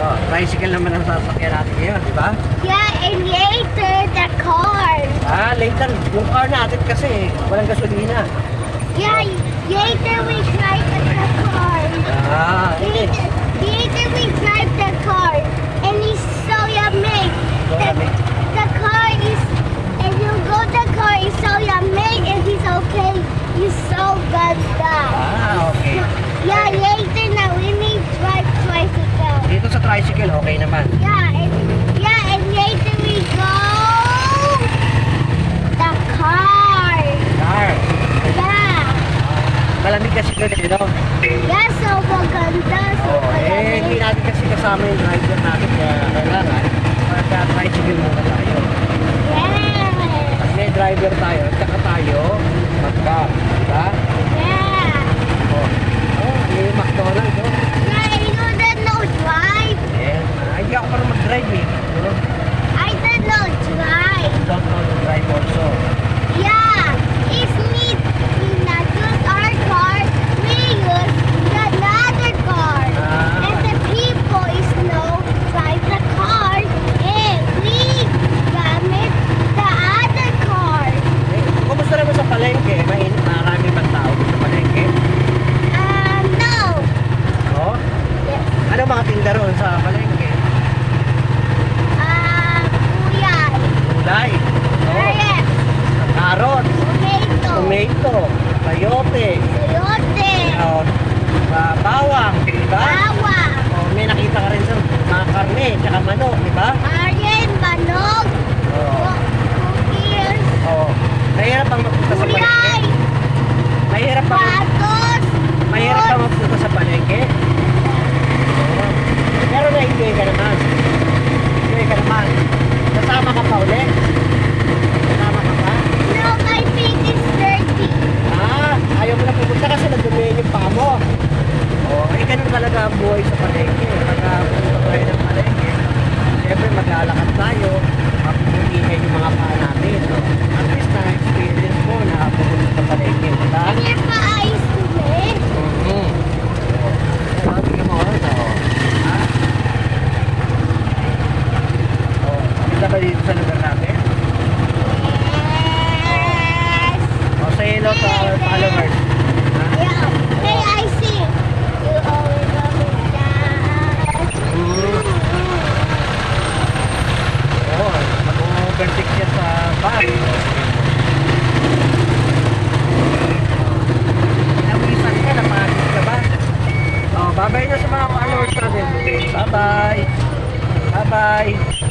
Oh, tricycle naman ang sasakyan natin ngayon, di ba? Yeah, and later the car. Ah, later. Yung car natin kasi walang gasolina. Yeah, later we try the car. tricycle, okay naman. Yeah, and, yeah, and later we go the car. Car? Yeah. Malamig kasi ko eh, dito. Yeah, so maganda. So oh, maganda. Eh, hindi natin kasi kasama yung driver natin kaya kailangan. patinda roon sa palengke? Ah, gulay. Gulay. Carrots. Ah, Carrots. Tomato. Tomato. Sayote. Sayote. Oh, ah, uh, bawang, di? Bawang. Oh, may nakita ka rin sir, mga karne, tsaka manok, di ba? Karne, manok. Oh. Cookies. Oh. Nahirap ang magpunta sa. tayo. sa mga followers natin. Bye-bye. Bye-bye.